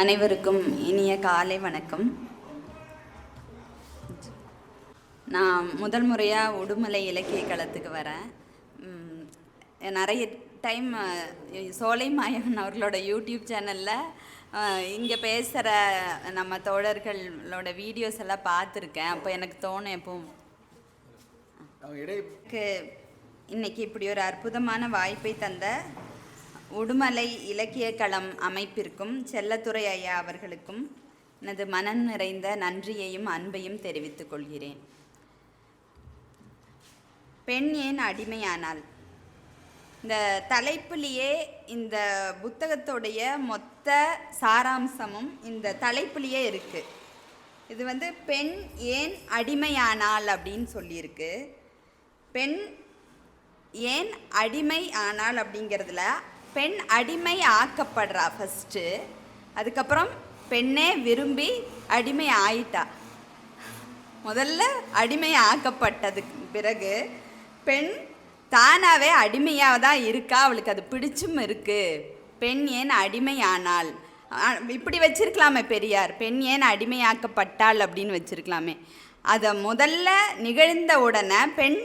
அனைவருக்கும் இனிய காலை வணக்கம். நான் முதல் முறையாக உடுமலை இலக்கிய களத்துக்கு வரேன். நிறைய டைம் சோலை மாயவன் அவர்களோட யூடியூப் சேனலில் இங்கே பேசுகிற நம்ம தோழர்களோட வீடியோஸ் எல்லாம் பார்த்துருக்கேன். அப்போ எனக்கு தோணும் எப்பவும். இன்னைக்கு இப்படி ஒரு அற்புதமான வாய்ப்பை தந்த உடுமலை இலக்கிய களம் அமைப்பிற்கும் செல்லத்துறை ஐயா அவர்களுக்கும் எனது மனம் நிறைந்த நன்றியையும் அன்பையும் தெரிவித்துக் கொள்கிறேன். பெண் ஏன் அடிமையானால் இந்த தலைப்புலேயே இந்த புத்தகத்தோடைய மொத்த சாராம்சமும் இந்த தலைப்புலேயே இருக்குது இது வந்து பெண் ஏன் அடிமையானால் அப்படின்னு சொல்லியிருக்கு. பெண் ஏன் அடிமை ஆனால் அப்படிங்கிறதுல பெண் அடிமை ஆக்கப்படுறா ஃபஸ்ட்டு அதுக்கப்புறம் பெண்ணே விரும்பி அடிமை ஆயிட்டா முதல்ல அடிமை ஆக்கப்பட்டதுக்கு பிறகு பெண் தானாகவே அடிமையாக தான் இருக்கா? அவளுக்கு அது பிடிச்சும் இருக்குது பெண் ஏன் அடிமையானாள்? இப்படி வச்சிருக்கலாமே பெரியார். பெண் ஏன் அடிமையாக்கப்பட்டாள் அப்படின்னு வச்சிருக்கலாமே. அதை முதல்ல நிகழ்ந்த உடனே பெண்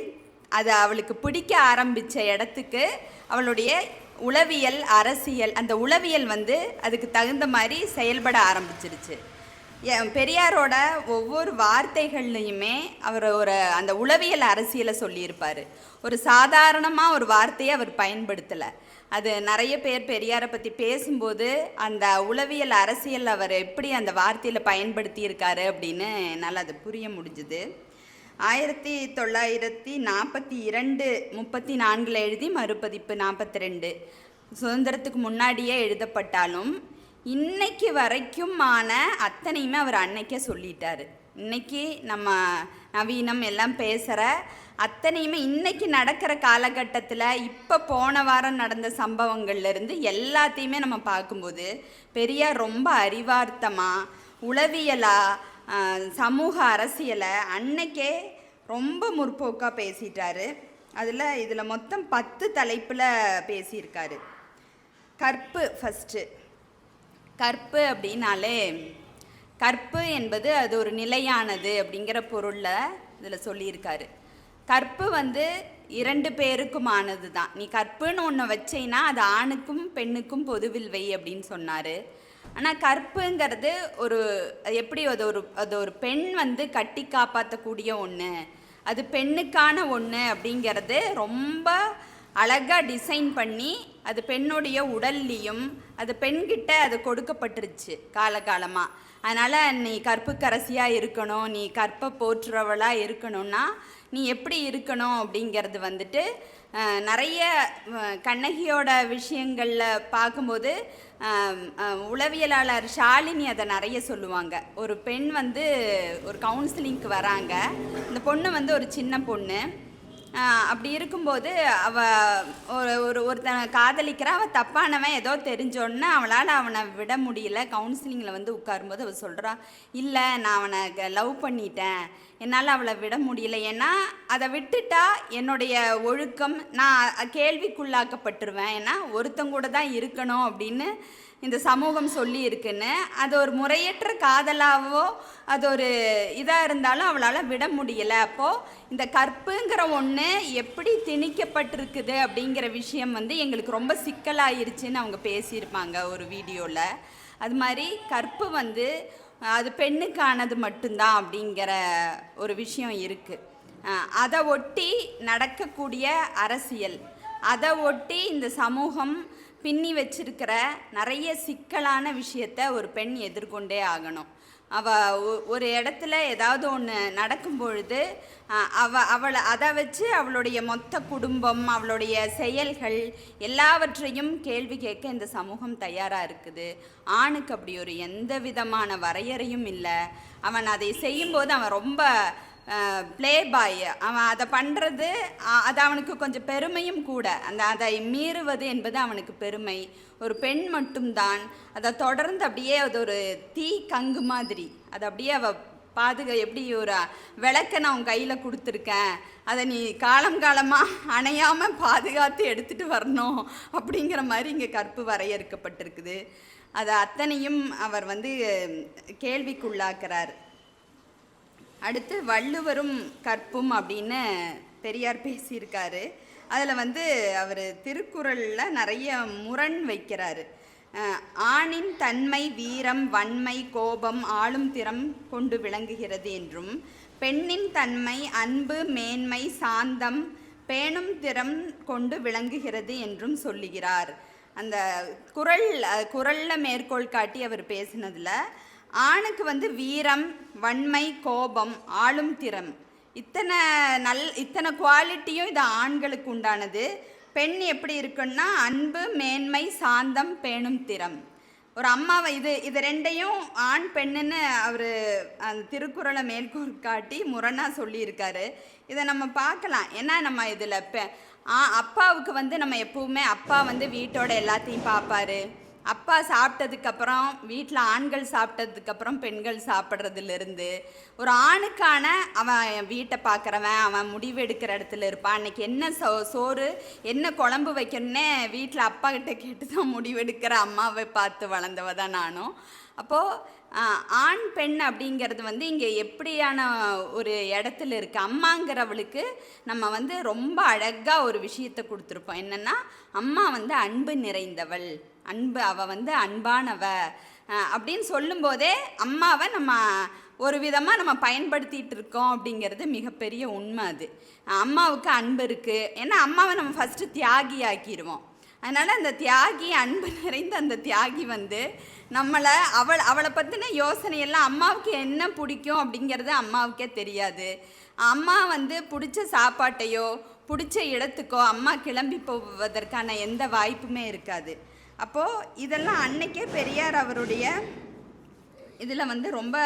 அது அவளுக்கு பிடிக்க ஆரம்பித்த இடத்துக்கு அவளுடைய உளவியல் அரசியல் அந்த உளவியல் வந்து அதுக்கு தகுந்த மாதிரி செயல்பட ஆரம்பிச்சிருச்சு. பெரியாரோட ஒவ்வொரு வார்த்தைகள்லையுமே அவர் ஒரு அந்த உளவியல் அரசியலை சொல்லியிருப்பார். ஒரு சாதாரணமாக ஒரு வார்த்தையை அவர் பயன்படுத்தலை. அது நிறைய பேர் பெரியாரை பற்றி பேசும்போது அந்த உளவியல் அரசியல் அவர் எப்படி அந்த வார்த்தையில் பயன்படுத்தியிருக்காரு அப்படின்னு என்னால் அது புரிய முடிஞ்சுது. ஆயிரத்தி தொள்ளாயிரத்தி நாற்பத்தி இரண்டு முப்பத்தி நான்கில் எழுதி மறுபதிப்பு நாற்பத்தி ரெண்டு. சுதந்திரத்துக்கு முன்னாடியே எழுதப்பட்டாலும் இன்னைக்கு வரைக்குமான அத்தனையுமே அவர் அன்னைக்கே சொல்லிட்டார். இன்னைக்கு நம்ம நவீனம் எல்லாம் பேசுகிற அத்தனையுமே இன்னைக்கு நடக்கிற காலகட்டத்தில் இப்போ போன வாரம் நடந்த சம்பவங்கள்லேருந்து எல்லாத்தையுமே நம்ம பார்க்கும்போது பெரியார் ரொம்ப அறிவார்த்தமாக உளவியலாக சமூக அரசியலை அன்னைக்கே ரொம்ப முற்போக்காக பேசிட்டாரு. அதில் இதில் மொத்தம் பத்து தலைப்பில் பேசியிருக்காரு. கற்பு ஃபஸ்ட்டு கற்பு அப்படின்னாலே கற்பு என்பது அது ஒரு நிலையானது அப்படிங்கிற பொருளில் இதில் சொல்லியிருக்காரு. கற்பு வந்து இரண்டு பேருக்குமானது தான் நீ கற்புன்னு ஒன்று வச்சேன்னா அது ஆணுக்கும் பெண்ணுக்கும் பொதுவில் வை அப்படின்னு சொன்னார். ஆனால் கற்புங்கிறது ஒரு எப்படி அது ஒரு அது ஒரு பெண் வந்து கட்டி காப்பாற்றக்கூடிய ஒன்று அது பெண்ணுக்கான ஒன்று அப்படிங்கிறது ரொம்ப அழகாக டிசைன் பண்ணி அது பெண்ணுடைய உடல்லையும் அது பெண்கிட்ட அது கொடுக்கப்பட்டுருச்சு காலகாலமாக அதனால் நீ கற்புக்கரசியாக இருக்கணும் நீ கற்பை போற்றுறவளாக இருக்கணும்னா நீ எப்படி இருக்கணும் அப்படிங்கிறது வந்துட்டு நிறைய கண்ணகியோட விஷயங்களில் பார்க்கும்போது உளவியலாளர் ஷாலினி அதை நிறைய சொல்லுவாங்க. ஒரு பெண் வந்து ஒரு கவுன்சிலிங்க்கு வராங்க. இந்த பொண்ணு வந்து ஒரு சின்ன பொண்ணு. அப்படி இருக்கும்போது அவ ஒரு ஒரு ஒருத்தனை காதலிக்கிறா அவள் தப்பானவன் ஏதோ தெரிஞ்சோன்னே அவளால் அவனை விட முடியல. கவுன்சிலிங்கில் வந்து உட்காரும்போது அவள் சொல்கிறா இல்லை நான் அவனை லவ் பண்ணிட்டேன். என்னால் அவளை விட முடியல. ஏன்னா அதை விட்டுட்டா என்னுடைய ஒழுக்கம் நான் கேள்விக்குள்ளாக்கப்பட்டுருவேன். ஏன்னா ஒருத்தங்கூட தான் இருக்கணும் அப்படின்னு இந்த சமூகம் சொல்லி இருக்குன்னு அது ஒரு முறையற்ற காதலாவோ அது ஒரு இதாக இருந்தாலும் அவளால் விட முடியலை. அப்போது இந்த கற்புங்கிற ஒன்று எப்படி திணிக்கப்பட்டிருக்குது அப்படிங்கிற விஷயம் வந்து எங்களுக்கு ரொம்ப சிக்கலாயிருச்சுன்னு அவங்க பேசியிருப்பாங்க ஒரு வீடியோவில் அது மாதிரி கற்பு வந்து அது பெண்ணுக்கானது மட்டும்தான் அப்படிங்கிற ஒரு விஷயம் இருக்குது அதை ஒட்டி நடக்கக்கூடிய அரசியல் அதை ஒட்டி இந்த சமூகம் பின்னி வச்சிருக்கிற நிறைய சிக்கலான விஷயத்த ஒரு பெண் எதிர்கொண்டே ஆகணும். அவ ஒரு இடத்துல ஏதாவது ஒன்று நடக்கும் பொழுது அவ அவளை அதை வச்சு அவளுடைய மொத்த குடும்பம் அவளுடைய செயல்கள் எல்லாவற்றையும் கேள்வி கேட்க இந்த சமூகம் தயாராக இருக்குது. ஆணுக்கு அப்படி ஒரு எந்த விதமான வரையறையும் இல்லை. அவன் அதை செய்யும்போது அவன் ரொம்ப ப்ளே பாய் அவன் அதை பண்ணுறது அது அவனுக்கு கொஞ்சம் பெருமையும் கூட. அந்த அதை மீறுவது என்பது அவனுக்கு பெருமை. ஒரு பெண் மட்டும்தான். அதை தொடர்ந்து அப்படியே அது ஒரு தீ கங்கு மாதிரி. அது அப்படியே அவ பாதுகா எப்படி ஒரு விளக்க நான் உன் கையில் கொடுத்துருக்கேன். அதை நீ காலம் காலமாக அணையாமல் பாதுகாத்து எடுத்துகிட்டு வரணும் அப்படிங்கிற மாதிரி இங்கே கற்பு வரையறுக்கப்பட்டிருக்குது. அதை அத்தனையும் அவர் வந்து கேள்விக்குள்ளாக்குறார். அடுத்து வள்ளுவரும் கற்பும் அப்படின்னு பெரியார் பேசியிருக்காரு. அதில் வந்து அவர் திருக்குறளில் நிறைய முரண் வைக்கிறாரு. ஆணின் தன்மை வீரம் வன்மை கோபம் ஆளும் திறம் கொண்டு விளங்குகிறது என்றும் பெண்ணின் தன்மை அன்பு மேன்மை சாந்தம் பேணும் திறம் கொண்டு விளங்குகிறது என்றும் சொல்லுகிறார். அந்த குரல் குரலில் மேற்கோள் காட்டி அவர் பேசினதில் ஆணுக்கு வந்து வீரம் வன்மை கோபம் ஆளும் திறம். இத்தனை நல் இத்தனை குவாலிட்டியும் இது ஆண்களுக்கு உண்டானது. பெண் எப்படி இருக்குன்னா அன்பு மேன்மை சாந்தம் பேணும் திறம். ஒரு அம்மாவை இது இது ரெண்டையும் ஆண் பெண்ணுன்னு அவர் அந்த திருக்குறளை மேற்கோள் காட்டி முரணாக சொல்லியிருக்காரு. இதை நம்ம பார்க்கலாம். ஏன்னா நம்ம இதில் பெ ஆ அப்பாவுக்கு வந்து நம்ம எப்பவுமே அப்பா வந்து வீட்டோட எல்லாத்தையும் பார்ப்பாரு. அப்பா சாப்பிட்டதுக்கப்புறம் வீட்டில் ஆண்கள் சாப்பிட்டதுக்கப்புறம் பெண்கள் சாப்பிட்றதுலேருந்து ஒரு ஆணுக்கான அவன் வீட்டை பார்க்குறவன் அவன் முடிவெடுக்கிற இடத்துல இருப்பான். அன்னைக்கு என்ன சோ சோறு என்ன குழம்பு வைக்கணுன்னே வீட்டில் அப்பா கிட்ட கேட்டு தான் முடிவெடுக்கிற அம்மாவை பார்த்து வளர்ந்தவ தான் நானும். அப்போது ஆண் பெண் அப்படிங்கிறது வந்து இங்கே எப்படியான ஒரு இடத்துல இருக்குது அம்மாங்கிறவளுக்கு நம்ம வந்து ரொம்ப அழகாக ஒரு விஷயத்தை கொடுத்துருப்போம் என்னென்னா அம்மா வந்து அன்பு நிறைந்தவள். அன்பு அவ வந்து அன்பானவ. அப்படின்னு சொல்லும்போதே அம்மாவை நம்ம ஒரு விதமாக நம்ம பயன்படுத்திட்டு இருக்கோம் அப்படிங்கிறது மிகப்பெரிய உண்மை அது. அம்மாவுக்கு அன்பு இருக்குது ஏன்னா அம்மாவை நம்ம ஃபஸ்ட்டு தியாகி ஆக்கிடுவோம் அதனால் அந்த தியாகி அன்பு நிறைந்த அந்த தியாகி வந்து நம்மளை அவள் அவளை பற்றின யோசனையெல்லாம் அம்மாவுக்கு என்ன பிடிக்கும் அப்படிங்கிறது அம்மாவுக்கே தெரியாது. அம்மா வந்து பிடிச்ச சாப்பாட்டையோ பிடிச்ச இடத்துக்கோ அம்மா கிளம்பி போவதற்கான எந்த வாய்ப்புமே இருக்காது. அப்போது இதெல்லாம் அன்னைக்கே பெரியார் அவருடைய இதில் வந்து ரொம்ப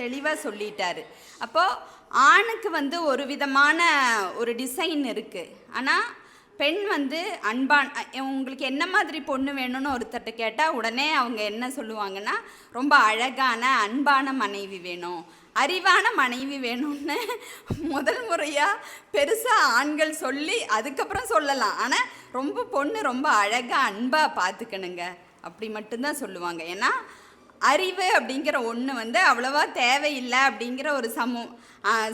தெளிவாக சொல்லிட்டார். அப்போது ஆணுக்கு வந்து ஒரு விதமான ஒரு டிசைன் இருக்குது ஆனால் பெண் வந்து அன்பான் உங்களுக்கு என்ன மாதிரி பொண்ணு வேணும்னு ஒருத்தர்கிட்ட கேட்டால் உடனே அவங்க என்ன சொல்லுவாங்கன்னா ரொம்ப அழகான அன்பான மனைவி வேணும். அறிவான மனைவி வேணும்னு முதல் முறையாக பெருசாக ஆண்கள் சொல்லி அதுக்கப்புறம் சொல்லலாம். ஆனால் ரொம்ப பொண்ணு ரொம்ப அழகாக அன்பாக பார்த்துக்கணுங்க அப்படி மட்டும்தான் சொல்லுவாங்க. ஏன்னா அறிவு அப்படிங்கிற ஒன்று வந்து அவ்வளோவா தேவையில்லை அப்படிங்கிற ஒரு சமூ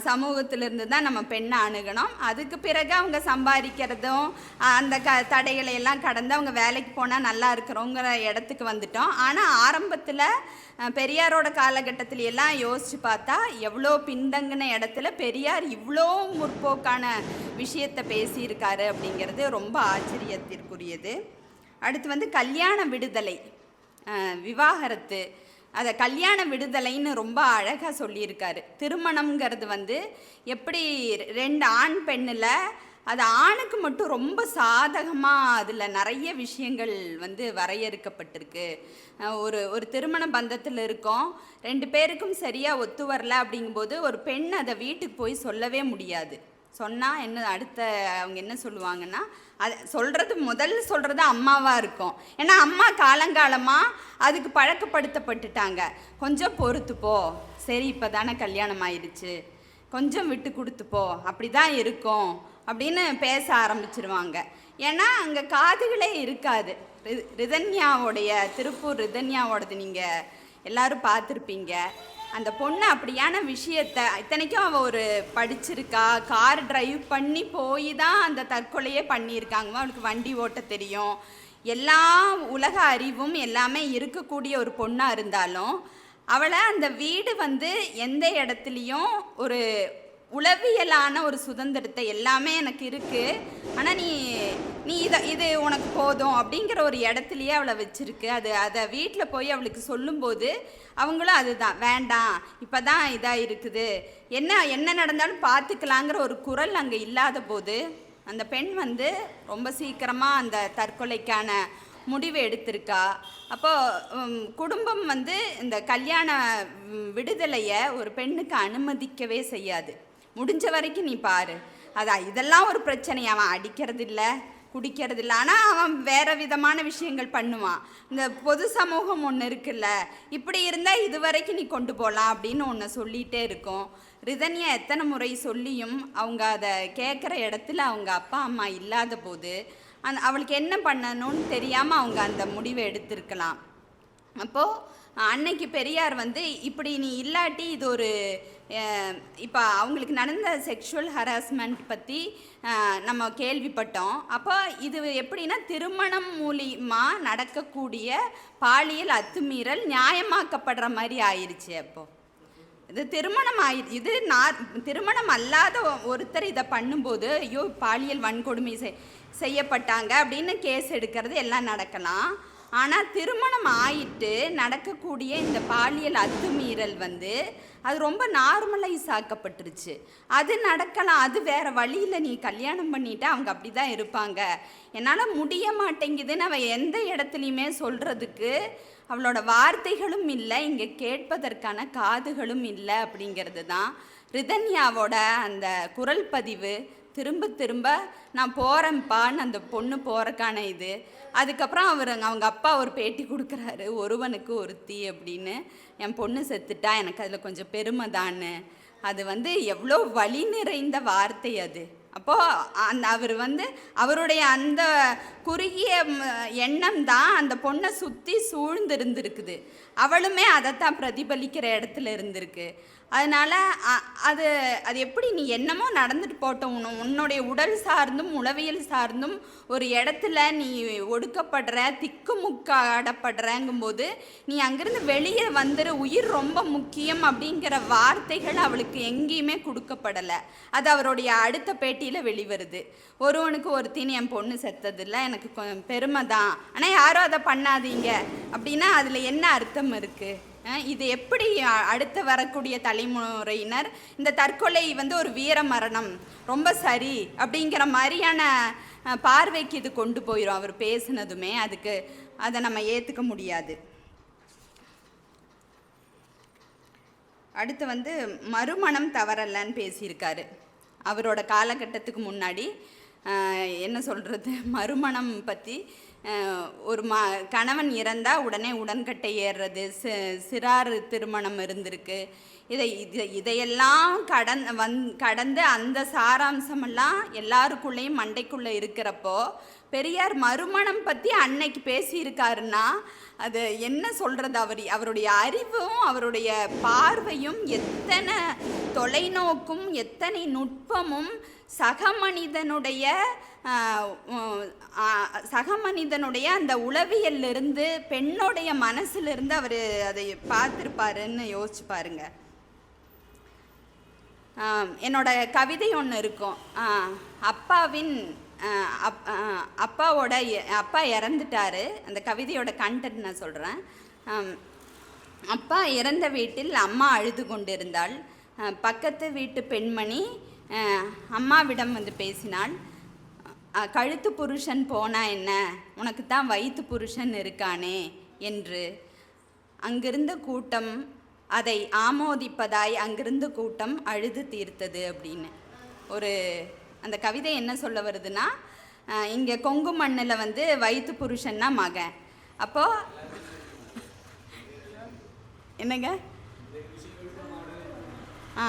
சமூகத்திலிருந்து தான் நம்ம பெண்ணை அணுகணும். அதுக்கு பிறகு அவங்க சம்பாதிக்கிறதும் அந்த க தடைகளை எல்லாம் கடந்து அவங்க வேலைக்கு போனால் நல்லா இருக்கிறோங்கிற இடத்துக்கு வந்துட்டோம். ஆனால் ஆரம்பத்தில் பெரியாரோட காலகட்டத்தில எல்லாம் யோசித்து பார்த்தா எவ்வளோ பின்தங்கின இடத்துல பெரியார் இவ்வளோ முற்போக்கான விஷயத்தை பேசியிருக்காரு அப்படிங்கிறது ரொம்ப ஆச்சரியத்திற்குரியது. அடுத்து வந்து கல்யாண விடுதலை விவாகரத்து அதை கல்யாண விடுதலைன்னு ரொம்ப அழகாக சொல்லியிருக்காரு. திருமணம்ங்கிறது வந்து எப்படி ரெண்டு ஆண் பெண்ணில் அது ஆணுக்கு மட்டும் ரொம்ப சாதகமாக அதில் நிறைய விஷயங்கள் வந்து வரையறுக்கப்பட்டிருக்கு. ஒரு ஒரு திருமண பந்தத்தில் இருக்கோம். ரெண்டு பேருக்கும் சரியாக ஒத்து வரல அப்படிங்கும்போது ஒரு பெண் அதை வீட்டுக்கு போய் சொல்லவே முடியாது. சொன்னால் என்ன அடுத்த அவங்க என்ன சொல்லுவாங்கன்னா அது சொல்கிறது முதல் சொல்கிறது அம்மாவாக இருக்கும். ஏன்னா அம்மா காலங்காலமாக அதுக்கு பழக்கப்படுத்தப்பட்டுட்டாங்க. கொஞ்சம் பொறுத்துப்போ சரி இப்போ தானே கல்யாணம் ஆயிடுச்சு கொஞ்சம் விட்டு கொடுத்துப்போ அப்படி தான் இருக்கும் அப்படின்னு பேச ஆரம்பிச்சிருவாங்க. ஏன்னா அங்கே காதுகளே இருக்காது. ரி- திருப்பூர் ரிதன்யாவோடது நீங்கள் எல்லாரும் பார்த்துருப்பீங்க. அந்த பொண்ணு அப்படியான விஷயத்த இத்தனைக்கும் அவள் ஒரு படிச்சிருக்கா கார் டிரைவ் பண்ணி போய் தான் அந்த தற்கொலையே பண்ணியிருக்காங்க அவளுக்கு வண்டி ஓட்ட தெரியும். எல்லா உலக அறிவும் எல்லாமே இருக்கக்கூடிய ஒரு பொண்ணாக இருந்தாலும் அவளை அந்த வீடு வந்து எந்த இடத்துலையும் ஒரு உளவியலான ஒரு சுதந்திரத்தை எல்லாமே எனக்கு இருக்குது ஆனால் நீ நீ இதை இது உனக்கு போதும் அப்படிங்கிற ஒரு இடத்துலையே அவளை வச்சிருக்கு. அது அதை வீட்டில் போய் அவளுக்கு சொல்லும்போது அவங்களும் அதுதான் வேண்டாம் இப்போ தான் இதாக இருக்குது என்ன என்ன நடந்தாலும் பார்த்துக்கலாங்கிற ஒரு குரல் அங்கே இல்லாத போது அந்த பெண் வந்து ரொம்ப சீக்கிரமாக அந்த தற்கொலைக்கான முடிவு எடுத்திருக்கா. அப்போது குடும்பம் வந்து இந்த கல்யாண விடுதலையை ஒரு பெண்ணுக்கு அனுமதிக்கவே செய்யாது. முடிஞ்ச வரைக்கும் நீ பாரு. அதான் இதெல்லாம் ஒரு பிரச்சனை அவன் அடிக்கிறது இல்லை குடிக்கிறது இல்லை ஆனால் அவன் வேறு விதமான விஷயங்கள் பண்ணுவான். இந்த பொது சமூகம் ஒன்று இருக்குல்ல இப்படி இருந்தால் இது வரைக்கும் நீ கொண்டு போகலாம் அப்படின்னு ஒன்று சொல்லிகிட்டே இருக்கும். ரிதன்யா எத்தனை முறை சொல்லியும் அவங்க அதை கேட்குற இடத்துல அவங்க அப்பா அம்மா இல்லாத போது அந் அவளுக்கு என்ன பண்ணணும்னு தெரியாமல் அவங்க அந்த முடிவை எடுத்திருக்கலாம். அப்போது அன்னைக்கு பெரியார் வந்து இப்படி நீ இல்லாட்டி இது ஒரு இப்போ அவங்களுக்கு நடந்த செக்ஷுவல் ஹராஸ்மெண்ட் பற்றி நம்ம கேள்விப்பட்டோம். அப்போ இது எப்படின்னா திருமணம் மூலியமாக நடக்கக்கூடிய பாலியல் அத்துமீறல் நியாயமாக்கப்படுற மாதிரி ஆயிடுச்சு அப்போது இது திருமணம் ஆயி இது நான் திருமணம் அல்லாத ஒருத்தர் இதை பண்ணும்போது ஐயோ பாலியல் வன்கொடுமை செய் செய்யப்பட்டாங்க அப்படின்னு கேஸ் எடுக்கிறது எல்லாம் நடக்கலாம். ஆனால் திருமணம் ஆயிட்டு நடக்கக்கூடிய இந்த பாலியல் அத்துமீறல் வந்து அது ரொம்ப நார்மலைஸ் ஆக்கப்பட்டுருச்சு. அது நடக்கலாம் அது வேற வழியில் நீ கல்யாணம் பண்ணிட்டு அவங்க அப்படி தான் இருப்பாங்க. என்னால் முடிய மாட்டேங்குதுன்னு அவள் எந்த இடத்துலையுமே சொல்கிறதுக்கு அவளோட வார்த்தைகளும் இல்லை இங்கே கேட்பதற்கான காதுகளும் இல்லை அப்படிங்கிறது தான் ரிதன்யாவோட அந்த குரல் பதிவு திரும்ப திரும்ப நான் போகிறேன்ப்பான்னு அந்த பொண்ணு போகிறக்கான இது. அதுக்கப்புறம் அவர் அவங்க அப்பா ஒரு பேட்டி கொடுக்குறாரு. ஒருவனுக்கு ஒருத்தி அப்படின்னு. என் பொண்ணு செத்துட்டா எனக்கு அதில் கொஞ்சம் பெருமை தானே அது வந்து எவ்வளோ வழி நிறைந்த வார்த்தை அது. அப்போது அந்த அவர் வந்து அவருடைய அந்த குறுகிய எண்ணம் தான் அந்த பொண்ணை சுற்றி சூழ்ந்து இருந்திருக்குது அவளுமே அதைத்தான் பிரதிபலிக்கிற இடத்துல இருந்திருக்கு. அதனால் அது அது எப்படி நீ என்னமோ நடந்துட்டு போட்டோம் உன்னுடைய உடல் சார்ந்தும் உளவியல் சார்ந்தும் ஒரு இடத்துல நீ ஒடுக்கப்படுற திக்குமுக்காடப்படுறங்கும்போது நீ அங்கேருந்து வெளியே வந்துரு உயிர் ரொம்ப முக்கியம் அப்படிங்கிற வார்த்தைகள் அவளுக்கு எங்கேயுமே கொடுக்கப்படலை. அது அவருடைய அடுத்த பேட்டியில் வெளிவருது. ஒருவனுக்கு ஒருத்தின்னு என் பொண்ணு செத்ததில்ல எனக்கு பெருமை தான் ஆனால் யாரும் அதை பண்ணாதீங்க. அப்படின்னா அதில் என்ன அர்த்தம் இருக்குது இது எப்படி அடுத்து வரக்கூடிய தலைமுறையினர்? இந்த தற்கொலை வந்து ஒரு வீர மரணம் ரொம்ப சரி அப்படிங்கிற மாதிரியான பார்வைக்கு இது கொண்டு போயிடும் அவர் பேசுனதுமே. அதுக்கு அதை நம்ம ஏற்றுக்க முடியாது. அடுத்து வந்து மறுமணம் தவறல்லன்னு பேசியிருக்காரு. அவரோட காலகட்டத்துக்கு முன்னாடி என்ன சொல்கிறது மறுமணம் பற்றி ஒரு ம கணவன் இறந்தால் உடனே உடன்கட்டை ஏறுறது சி சிறார் திருமணம் இருந்திருக்கு. இதை இது இதையெல்லாம் கடந் வந் கடந்து அந்த சாராம்சமெல்லாம் எல்லாருக்குள்ளேயும் மண்டைக்குள்ளே இருக்கிறப்போ பெரியார் மறுமணம் பற்றி அன்னைக்கு பேசியிருக்காருன்னா அது என்ன சொல்கிறது அவர் அவருடைய அறிவும் அவருடைய பார்வையும் எத்தனை தொலைநோக்கும் எத்தனை நுட்பமும் சக மனிதனுடைய சக மனிதனுடைய அந்த உளவியல்லிருந்து பெண்ணுடைய மனசிலிருந்து அவர் அதை பார்த்துருப்பாருன்னு யோசிச்சு பாருங்க. என்னோட கவிதை ஒன்று இருக்கும். அப்பாவின் அப் அப்பாவோட எ- அப்பா இறந்துட்டாரு. அந்த கவிதையோட கண்டென்ட் நான் சொல்கிறேன் அப்பா இறந்த வீட்டில் அம்மா அழுது கொண்டிருந்தாள். பக்கத்து வீட்டு பெண்மணி அம்மாவிடம் வந்து பேசினாள். கழுத்து புருஷன் போனா என்ன? உனக்கு தான் வயிற்று புருஷன் இருக்கானே என்று. அங்கிருந்த கூட்டம் அதை ஆமோதிப்பதாய் அங்கிருந்த கூட்டம் அழுது தீர்த்தது அப்படின்னு. ஒரு அந்த கவிதை என்ன சொல்ல வருதுன்னா இங்கே கொங்கு மண்ணில் வந்து வயிற்று புருஷன்னா மகன். அப்போது என்னங்க? ஆ.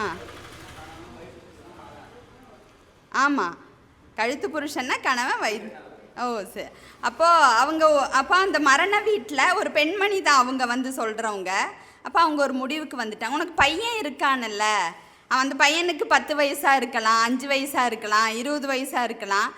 ஆமாம் கழுத்து புருஷன்னா கணவன் வயது ஓ சரி அப்போது அவங்க அப்போ அந்த மரண வீட்டில் ஒரு பெண்மணி தான் அவங்க வந்து சொல்கிறவங்க அப்போ அவங்க ஒரு முடிவுக்கு வந்துட்டாங்க. உனக்கு பையன் இருக்கானல்ல அவன் அந்த பையனுக்கு பத்து வயசாக இருக்கலாம் அஞ்சு வயசாக இருக்கலாம் இருபது வயசாக இருக்கலாம்.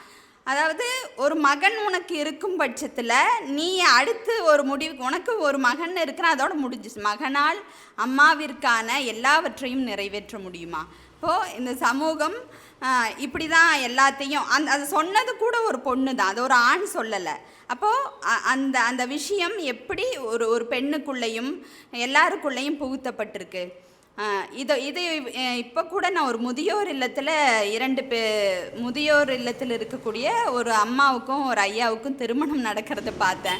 அதாவது ஒரு மகன் உனக்கு இருக்கும் பட்சத்தில் நீ அடுத்து ஒரு முடிவுக்கு உனக்கு ஒரு மகன் இருக்கிறான் அதோட முடிஞ்சிச்சு. மகனால் அம்மாவிற்கான எல்லாவற்றையும் நிறைவேற்ற முடியுமா? இப்போது இந்த சமூகம் இப்படி தான் எல்லாத்தையும் அந் அது சொன்னது கூட ஒரு பொண்ணு தான் அது ஒரு ஆண் சொல்லலை. அப்போது அ- அந்த அந்த விஷயம் எப்படி ஒரு ஒரு பெண்ணுக்குள்ளேயும் எல்லாருக்குள்ளேயும் புகுத்தப்பட்டிருக்கு? இதை இதை இப்போ கூட நான் ஒரு முதியோர் இல்லத்தில் இரண்டு பே முதியோர் இல்லத்தில் இருக்கக்கூடிய ஒரு அம்மாவுக்கும் ஒரு ஐயாவுக்கும் திருமணம் நடக்கிறத பார்த்தேன்.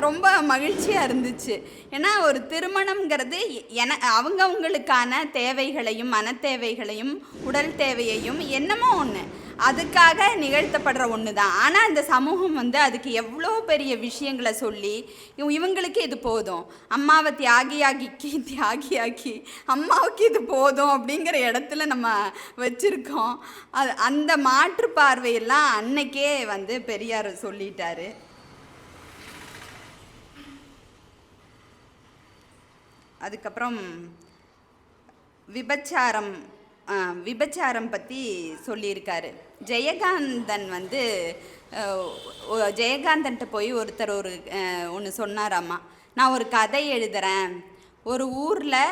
ரொம்ப மகிழ்ச்சியாக இருந்துச்சு. ஏன்னா ஒரு திருமணம்ங்கிறது என அவங்கவுங்களுக்கான தேவைகளையும் மனத்தேவைகளையும் உடல் தேவையையும் என்னமோ ஒன்று அதுக்காக நிகழ்த்தப்படுற ஒன்று தான் ஆனால் இந்த சமூகம் வந்து அதுக்கு எவ்வளோ பெரிய விஷயங்களை சொல்லி இவ- இவங்களுக்கு இது போதும். அம்மாவை தியாகியாக்கி அம்மா அம்மாவுக்கு இது போதும் அப்படிங்கிற இடத்துல நம்ம வச்சுருக்கோம். அது அந்த மாற்று பார்வையெல்லாம் அன்னைக்கே வந்து பெரியார் சொல்லிட்டாரு. அதுக்கப்புறம் விபச்சாரம் விபச்சாரம் பற்றி சொல்லியிருக்காரு. ஜெயகாந்தன் வந்து ஜெயகாந்தன்ட்ட போய் ஒருத்தர் ஒரு ஒன்று சொன்னாராம்மா நான் ஒரு கதை எழுதுகிறேன் ஒரு ஊரில்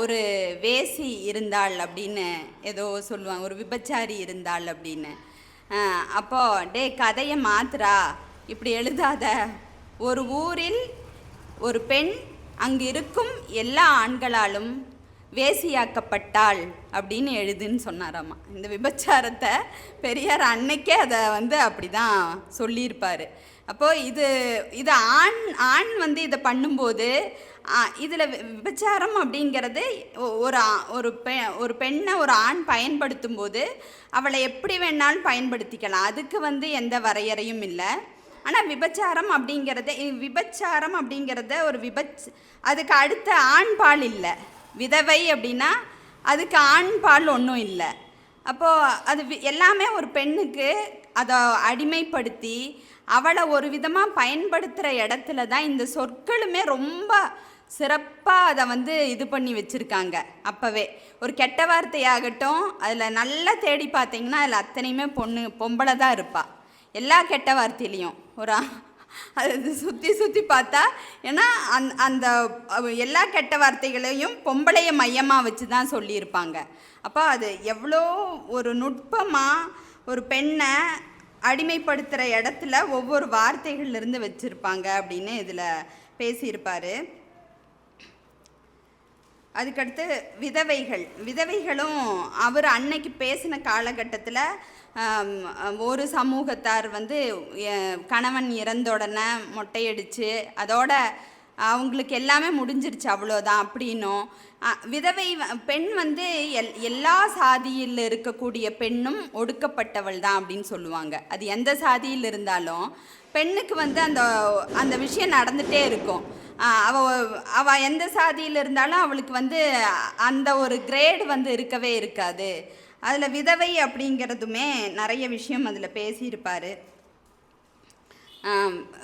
ஒரு வேசி இருந்தாள் அப்படின்னு ஏதோ சொல்லுவாங்க ஒரு விபச்சாரி இருந்தாள் அப்படின்னு. அப்போது அப்போ டே கதையை மாத்துறா இப்படி எழுதாத. ஒரு ஊரில் ஒரு பெண் அங்கு இருக்கும் எல்லா ஆண்களாலும் வேசியாக்கப்பட்டாள் அப்படின்னு எழுதுன்னு சொன்னாராமா. இந்த விபச்சாரத்தை பெரியார் அன்னைக்கே அதை வந்து அப்படி தான் சொல்லியிருப்பார். அப்போது இது இது ஆண் ஆண் வந்து இதை பண்ணும்போது இதில் விபச்சாரம் அப்படிங்கிறது ஒ- ஒரு ஒரு பெ ஒரு பெண்ணை ஒரு ஆண் பயன்படுத்தும் போது அவளை எப்படி வேணாலும் பயன்படுத்திக்கலாம். அதுக்கு வந்து எந்த வரையறையும் இல்லை. ஆனால் விபச்சாரம் அப்படிங்கிறத இ- விபச்சாரம் அப்படிங்கிறத ஒரு விபச் அதுக்கு அடுத்த ஆண் பால் இல்லை. விதவை அப்படின்னா அதுக்கு ஆண் பால் ஒன்றும் இல்லை. அப்போது அது வி- எல்லாமே ஒரு பெண்ணுக்கு அதை அடிமைப்படுத்தி அவளை ஒரு விதமாக பயன்படுத்துகிற இடத்துல தான் இந்த சொற்களுமே ரொம்ப சிறப்பாக அதை வந்து இது பண்ணி வச்சுருக்காங்க அப்போவே. ஒரு கெட்ட வார்த்தையாகட்டும் அதில் நல்லா தேடி பார்த்தீங்கன்னா அதில் அத்தனையுமே பொண்ணு பொம்பளை தான் இருப்பாள் எல்லா கெட்ட வார்த்தையிலையும். ஒரு அது சுற்றி சுற்றி பார்த்தா ஏன்னா அந் அந்த எல்லா கெட்ட வார்த்தைகளையும் பொம்பளைய மையமாக வச்சு தான் சொல்லியிருப்பாங்க. அப்போ அது எவ்வளோ ஒரு நுட்பமாக ஒரு பெண்ணை அடிமைப்படுத்துகிற இடத்துல ஒவ்வொரு வார்த்தைகள்லேருந்து வச்சுருப்பாங்க அப்படின்னு இதில் பேசியிருப்பார். அதுக்கடுத்து விதவைகள். விதவைகளும் அவர் அன்னைக்கு பேசின காலகட்டத்தில் ஒரு சமூகத்தார் வந்து கணவன் இறந்த உடனே மொட்டையடிச்சு அதோட அவங்களுக்கு எல்லாமே முடிஞ்சிருச்சு அவ்வளோதான் அப்படின்னும் விதவை பெண் வந்து எல் எல்லா சாதியில் இருக்கக்கூடிய பெண்ணும் ஒடுக்கப்பட்டவள் தான் அப்படின்னு சொல்லுவாங்க. அது எந்த சாதியில் இருந்தாலும் பெண்ணுக்கு வந்து அந்த அந்த விஷயம் நடந்துகிட்டே இருக்கும். அவ அவள் எந்த சாதியில் இருந்தாலும் அவளுக்கு வந்து அந்த ஒரு கிரேடு வந்து இருக்கவே இருக்காது. அதில் விதவை அப்படிங்கிறதுமே நிறைய விஷயம் அதில் பேசியிருப்பார்.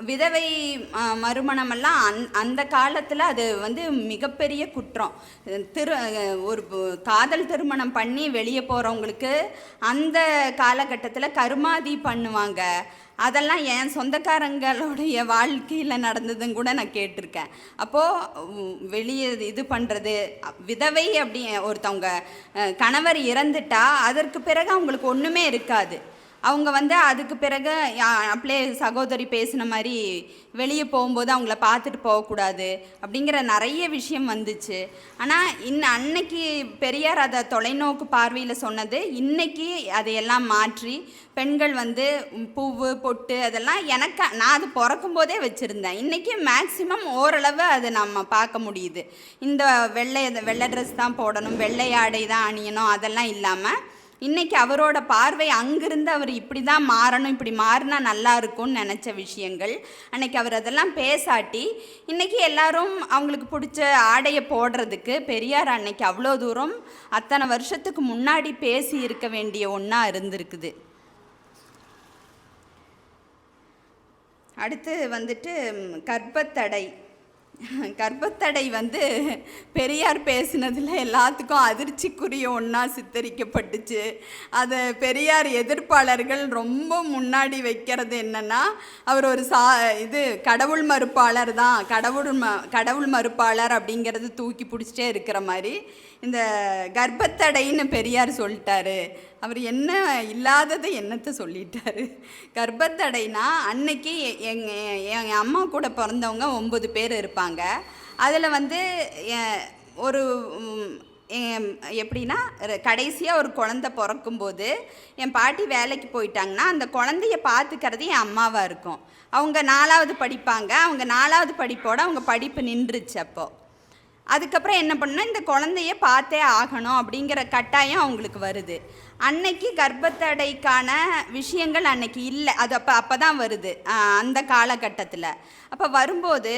விதவை மறுமணமெல்லாம் அந் அந்த காலத்தில் அது வந்து மிகப்பெரிய குற்றம். திரு ஒரு காதல் திருமணம் பண்ணி வெளியே போகிறவங்களுக்கு அந்த காலகட்டத்தில் கருமாதி பண்ணுவாங்க. அதெல்லாம் என் சொந்தக்காரங்களுடைய வாழ்க்கையில் நடந்ததும் கூட நான் கேட்டிருக்கேன். அப்போது வெளியே இது பண்ணுறது விதவை அப்படி ஒருத்தவங்க கணவர் இறந்துட்டா அதற்கு பிறகு அவங்களுக்கு ஒன்றுமே இருக்காது. அவங்க வந்து அதுக்கு பிறகு அப்படியே சகோதரி பேசின மாதிரி வெளியே போகும்போது அவங்கள பார்த்துட்டு போகக்கூடாது அப்படிங்கிற நிறைய விஷயம் வந்துச்சு. ஆனால் இன்ன அன்னைக்கு பெரியார் அதை தொலைநோக்கு பார்வையில் சொன்னது இன்னைக்கு அதையெல்லாம் மாற்றி பெண்கள் வந்து பூவு பொட்டு அதெல்லாம் எனக்கு நான் அது பிறக்கும் போதே வச்சுருந்தேன். இன்றைக்கி மேக்சிமம் ஓரளவு அது நம்ம பார்க்க முடியுது. இந்த வெள்ளை வெள்ளை ட்ரெஸ் தான் போடணும் வெள்ளை ஆடை தான் அணியணும் அதெல்லாம் இல்லாமல் இன்னைக்கு அவரோட பார்வை அங்கிருந்து அவர் இப்படி தான் மாறணும் இப்படி மாறினா நல்லா இருக்கும்னு நினச்ச விஷயங்கள். அன்னைக்கு அவர் அதெல்லாம் பேசாட்டி இன்னைக்கு எல்லாரும் அவங்களுக்கு பிடிச்ச ஆடையை போடுறதுக்கு பெரியார் அன்னைக்கு அவ்வளோ தூரம் அத்தனை வருஷத்துக்கு முன்னாடி பேசி இருக்க வேண்டிய ஒன்றா இருந்திருக்குது. அடுத்து வந்துட்டு கர்ப்பத்தடை. கர்ப்பத்தடை வந்து பெரியார் பேசினதில் எல்லாத்துக்கும் அதிர்ச்சிக்குரிய ஒன்றா சித்தரிக்கப்பட்டுச்சு. அதை பெரியார் எதிர்ப்பாளர்கள் ரொம்ப முன்னாடி வைக்கிறது என்னென்னா அவர் ஒரு சா இது கடவுள் மறுப்பாளர் தான். கடவுள் ம கடவுள் மறுப்பாளர் அப்படிங்கிறது தூக்கி பிடிச்சிட்டே இருக்கிற மாதிரி. இந்த கர்ப்பத்தடைன்னு பெரியார் சொல்லிட்டாரு. அவர் என்ன இல்லாததை என்னத்தை சொல்லிட்டாரு? கர்ப்பத்தடைனா அன்னைக்கு எங்கள் எங்கள் அம்மா கூட பிறந்தவங்க ஒம்பது பேர் இருப்பாங்க. அதில் வந்து எ- ஒரு எம், எப்படின்னா கடைசியாக ஒரு குழந்த பிறக்கும்போது என் பாட்டி வேலைக்கு போயிட்டாங்கன்னா அந்த குழந்தைய பார்த்துக்கிறது என் அம்மாவாக இருக்கும். அவங்க நாலாவது படிப்பாங்க. அவங்க நாலாவது படிப்போட அவங்க படிப்பு நின்றுச்சு அப்போது அதுக்கப்புறம் என்ன பண்ணுன்னா இந்த குழந்தைய பார்த்தே ஆகணும் அப்படிங்கிற கட்டாயம் அவங்களுக்கு வருது. அன்னைக்கு கர்ப்பத்தடைக்கான விஷயங்கள் அன்னைக்கு இல்லை. அது அப்போ அப்போ தான் வருது அந்த காலகட்டத்தில். அப்போ வரும்போது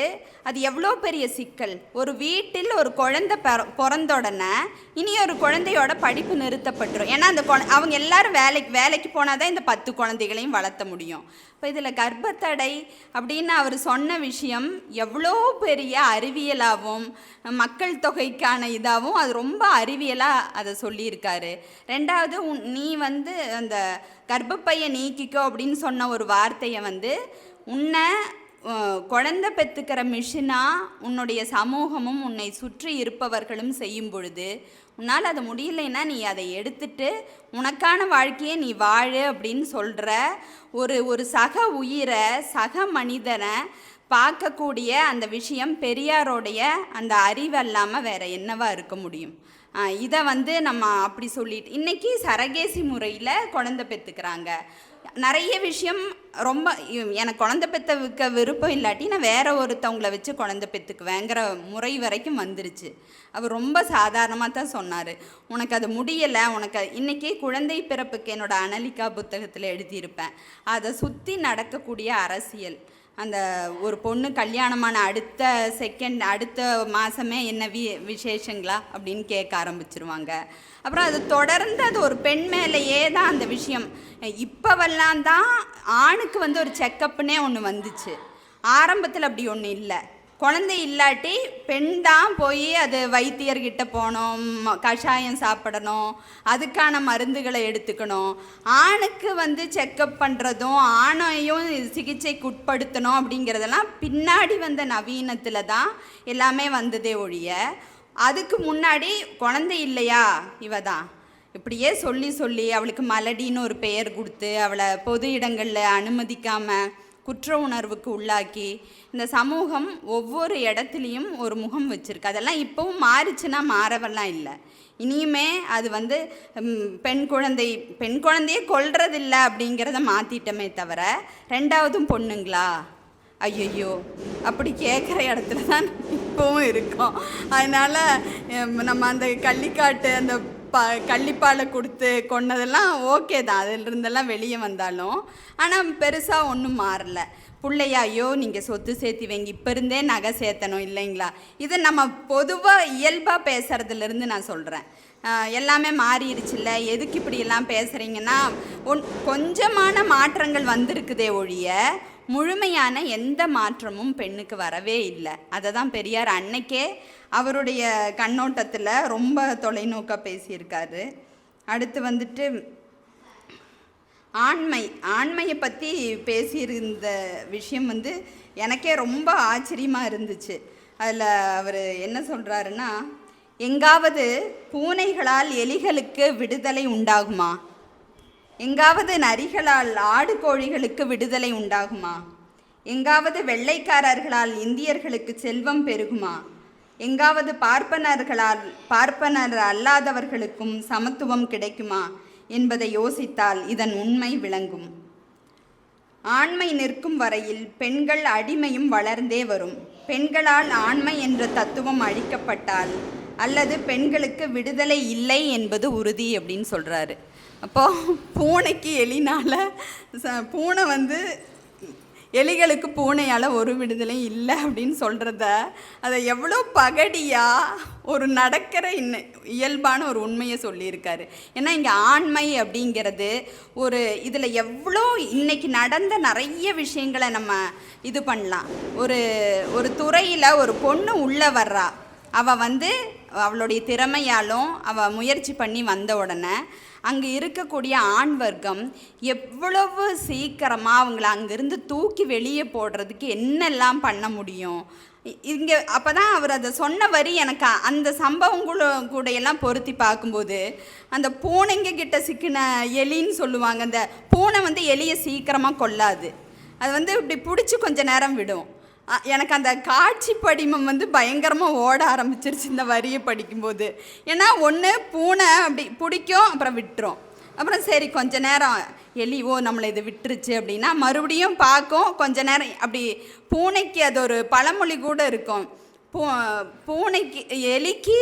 அது எவ்வளோ பெரிய சிக்கல். ஒரு வீட்டில் ஒரு குழந்தை பிற பிறந்த உடனே இனி ஒரு குழந்தையோட படிப்பு நிறுத்தப்பட்டுரும். ஏன்னா அந்த குழ அவங்க எல்லாரும் வேலைக்கு வேலைக்கு போனால் தான் இந்த பத்து குழந்தைகளையும் வளர்த்த முடியும். இப்போ இதில் கர்ப்பத்தடை அப்படின்னு அவர் சொன்ன விஷயம் எவ்வளோ பெரிய அறிவியலாகவும் மக்கள் தொகைக்கான இதாகவும் அது ரொம்ப அறிவியலாக அதை சொல்லியிருக்காரு. ரெண்டாவது நீ வந்து அந்த கர்ப்பப்பையை நீக்கிக்கோ அப்படின்னு சொன்ன ஒரு வார்த்தையை வந்து உன்னை குழந்த குழந்தை பெற்றுக்கிற மிஷினா உன்னுடைய சமூகமும் உன்னை சுற்றி இருப்பவர்களும் செய்யும் பொழுது உன்னால் அது முடியலைன்னா நீ அதை எடுத்துட்டு உனக்கான வாழ்க்கையை நீ வாழு அப்படின்னு சொல்கிற ஒரு ஒரு சக உயிரை சக மனிதனை பார்க்கக்கூடிய அந்த விஷயம் பெரியாரோடைய அந்த அறிவு அல்லாமல் வேற என்னவா இருக்க முடியும்? இதை வந்து நம்ம அப்படி சொல்லிட்டு இன்றைக்கி சரகேசி முறையில் குழந்தை பெற்றுக்கிறாங்க நிறைய விஷயம் ரொம்ப எனக்கு குழந்தை பெற்றவுக்க விருப்பம் இல்லாட்டி நான் வேற ஒருத்தவங்கள வச்சு குழந்தை பெற்றுக்குவேங்கிற முறை வரைக்கும் வந்துருச்சு. அவர் ரொம்ப சாதாரணமாக தான் சொன்னார். உனக்கு அது முடியலை உனக்கு இன்றைக்கே குழந்தை பிறப்புக்கு என்னோடய அனலிகா புத்தகத்தில் எழுதியிருப்பேன். அதை சுற்றி நடக்கக்கூடிய அரசியல். அந்த ஒரு பொண்ணு கல்யாணமான அடுத்த செகண்ட் அடுத்த மாதமே என்ன வி விசேஷங்களா அப்படின்னு கேட்க ஆரம்பிச்சிருவாங்க. அப்புறம் அது தொடர்ந்து அது ஒரு பெண் மேலேயே தான் அந்த விஷயம். இப்போவெல்லாம் தான் ஆணுக்கு வந்து ஒரு செக்கப்புனே ஒன்று வந்துச்சு. ஆரம்பத்தில் அப்படி ஒன்று இல்லை. குழந்தை இல்லாட்டி பெண் தான் போய் அது வைத்தியர்கிட்ட போகணும் ம- கஷாயம் சாப்பிடணும் அதுக்கான மருந்துகளை எடுத்துக்கணும். ஆணுக்கு வந்து செக்கப் பண்ணுறதும் ஆணையும் சிகிச்சைக்கு உட்படுத்தணும் அப்படிங்கிறதெல்லாம் பின்னாடி வந்த நவீனத்தில் தான் எல்லாமே வந்ததே ஒழிய அதுக்கு முன்னாடி குழந்தை இல்லையா? இவ தான். இப்படியே சொல்லி சொல்லி அவளுக்கு மலடின்னு ஒரு பெயர் கொடுத்து அவளை பொது இடங்களில் அனுமதிக்காமல் குற்ற உணர்வுக்கு உள்ளாக்கி இந்த சமூகம் ஒவ்வொரு இடத்துலையும் ஒரு முகம் வச்சுருக்கு. அதெல்லாம் இப்போவும் மாறிச்சுன்னா மாறவெல்லாம் இல்லை. இனியுமே அது வந்து பெண் குழந்தை பெண் குழந்தையே கொல்றதில்ல அப்படிங்கிறத மாற்றிட்டோமே தவிர ரெண்டாவதும் பொண்ணுங்களா? ஐயையோ அப்படி கேட்குற இடத்துல தான் இப்போவும் இருக்கோம். அதனால் நம்ம அந்த கள்ளிக்காட்டு அந்த ப கள்ளிப்பாலை கொடுத்து கொன்னதெல்லாம் ஓகே தான். அதிலிருந்தெல்லாம் வெளியே வந்தாலும். ஆனால் பெருசாக ஒன்றும் மாறல. பிள்ளையா ஐயோ நீங்கள் சொத்து சேர்த்தி வைங்க இப்போ இருந்தே நகை சேர்த்தணும் இல்லைங்களா? இதை நம்ம பொதுவாக இயல்பாக பேசுகிறதுலேருந்து நான் சொல்கிறேன் எல்லாமே மாறிடுச்சுல்ல? எதுக்கு இப்படியெல்லாம் பேசுகிறீங்கன்னா ஒன் கொஞ்சமான மாற்றங்கள் வந்திருக்குதே ஒழிய முழுமையான எந்த மாற்றமும் பெண்ணுக்கு வரவே இல்லை. அதை தான் பெரியார் அன்னைக்கே அவருடைய கண்ணோட்டத்தில் ரொம்ப தொலைநோக்காக பேசியிருக்காரு. அடுத்து வந்துட்டு ஆண்மை ஆண்மையை பற்றி பேசியிருந்த விஷயம் வந்து எனக்கே ரொம்ப ஆச்சரியமாக இருந்துச்சு. அதில் அவர் என்ன சொல்கிறாருன்னா எங்காவது பூனைகளால் எலிகளுக்கு விடுதலை உண்டாகுமா? எங்காவது நரிகளால் ஆடு கோழிகளுக்கு விடுதலை உண்டாகுமா? எங்காவது வெள்ளைக்காரர்களால் இந்தியர்களுக்கு செல்வம் பெருகுமா? எங்காவது பார்ப்பனர்களால் பார்ப்பனர் அல்லாதவர்களுக்கும் சமத்துவம் கிடைக்குமா என்பதை யோசித்தால் இதன் உண்மை விளங்கும். ஆண்மை நிற்கும் வரையில் பெண்கள் அடிமையும் வளர்ந்தே வரும். பெண்களால் ஆண்மை என்ற தத்துவம் அழிக்கப்பட்டால் அல்லது பெண்களுக்கு விடுதலை இல்லை என்பது உறுதி அப்படின்னு சொல்கிறாரு அப்போ பூனைக்கு எலினால ச- பூனை வந்து எலிகளுக்கு பூனையால் ஒரு விடுதலை இல்லை அப்படின்னு சொல்கிறத அதை எவ்வளோ பகடியாக ஒரு நடக்கிற இன்ன இயல்பான ஒரு உண்மையை சொல்லியிருக்காரு. ஏன்னா இங்கே ஆண்மை அப்படிங்கிறது ஒரு இதில் எவ்வளோ இன்னைக்கு நடந்த நிறைய விஷயங்களை நம்ம இது பண்ணலாம். ஒரு ஒரு துறையில் ஒரு பொண்ணு உள்ளே வர்றா. அவள் வந்து அவளுடைய திறமையாலும் அவள் முயற்சி பண்ணி வந்த உடனே அங்கே இருக்கக்கூடிய ஆண் வர்க்கம் எவ்வளவு சீக்கிரமாக அவங்கள அங்கேருந்து தூக்கி வெளியே போடுறதுக்கு என்னெல்லாம் பண்ண முடியும்? இங்கே அப்போ தான் அவர் அதை சொன்ன வரி எனக்கு அந்த சம்பவங்களும் கூட எல்லாம் பொருத்தி பார்க்கும்போது அந்த பூனைங்க கிட்ட சிக்கின எலின்னு சொல்லுவாங்க அந்த பூனை வந்து எலியை சீக்கிரமாக கொல்லாது. அது வந்து இப்படி பிடிச்சி கொஞ்ச நேரம் விடும். எனக்கு அந்த காட்சி படிமம் வந்து பயங்கரமாக ஓட ஆரம்பிச்சிருச்சு இந்த வரியை படிக்கும்போது. ஏன்னா ஒன்று பூனை அப்படி பிடிக்கும் அப்புறம் விட்டுரும். அப்புறம் சரி கொஞ்ச நேரம் எலி ஓ நம்மளை இது விட்டுருச்சு அப்படின்னா மறுபடியும் பார்க்கும். கொஞ்ச நேரம் அப்படி பூனைக்கு அது ஒரு பழமொழி கூட இருக்கும். பூ பூனைக்கு எலிக்கு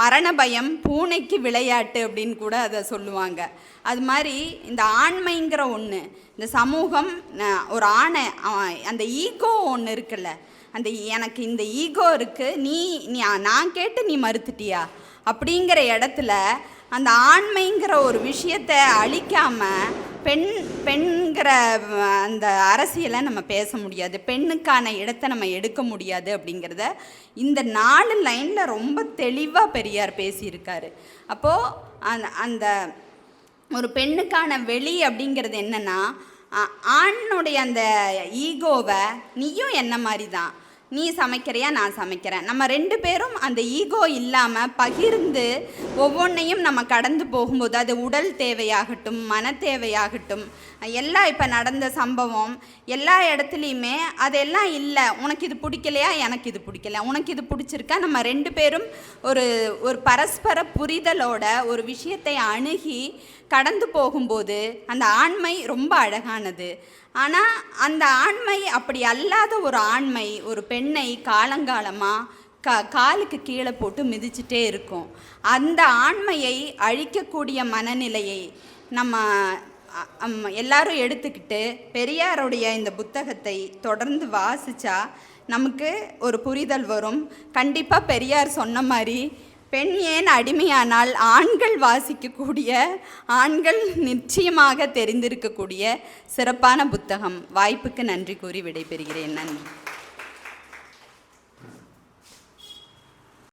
மரண பயம் பூனைக்கு விளையாட்டு அப்படின்னு கூட அதை சொல்லுவாங்க. அது மாதிரி இந்த ஆண்மைங்கிற ஒன்று இந்த சமூகம் ஒரு ஆணை அந்த ஈகோ ஒன்று இருக்குல்ல அந்த எனக்கு இந்த ஈகோ இருக்குது நீ நீ நான் கேட்டு நீ மறுத்துட்டியா? அப்படிங்கிற இடத்துல அந்த ஆண்மைங்கிற ஒரு விஷயத்தை அழிக்காமல் பெண் பெண்கிற அந்த அரசியலை நம்ம பேச முடியாது பெண்ணுக்கான இடத்தை நம்ம எடுக்க முடியாது அப்படிங்கிறத இந்த நாலு லைனில் ரொம்ப தெளிவாக பெரியார் பேசியிருக்காரு. அப்போது அந்த அந்த ஒரு பெண்ணுக்கான வெளி அப்படிங்கிறது என்னன்னா ஆணுடைய அந்த ஈகோவை நீயும் என்ன மாதிரி தான் நீ சமைக்கிறியா நான் சமைக்கிறேன். நம்ம ரெண்டு பேரும் அந்த ஈகோ இல்லாமல் பகிர்ந்து ஒவ்வொன்றையும் நம்ம கடந்து போகும்போது அது உடல் தேவையாகட்டும் மன தேவையாகட்டும் எல்லாம் இப்போ நடந்த சம்பவம் எல்லா இடத்துலையுமே அதெல்லாம் இல்லை. உனக்கு இது பிடிக்கலையா? எனக்கு இது பிடிக்கல. உனக்கு இது பிடிச்சிருக்கா? நம்ம ரெண்டு பேரும் ஒரு ஒரு பரஸ்பர புரிதலோட ஒரு விஷயத்தை அணுகி கடந்து போகும்போது அந்த ஆண்மை ரொம்ப அழகானது. ஆனால் அந்த ஆண்மை அப்படி அல்லாத ஒரு ஆண்மை ஒரு பெண்ணை காலங்காலமாக க காலுக்கு கீழே போட்டு மிதிச்சிட்டே இருக்கும். அந்த ஆண்மையை அழிக்கக்கூடிய மனநிலையை நம்ம எல்லாரும் எடுத்துக்கிட்டு பெரியாருடைய இந்த புத்தகத்தை தொடர்ந்து வாசித்தா நமக்கு ஒரு புரிதல் வரும். கண்டிப்பாக பெரியார் சொன்ன மாதிரி பெண் ஏன் அடிமையானால் ஆண்கள் வாசிக்கக்கூடிய ஆண்கள் நிச்சயமாக தெரிந்திருக்கக்கூடிய சிறப்பான புத்தகம். வாய்ப்புக்கு நன்றி கூறி விடைபெறுகிறேன். நன்றி.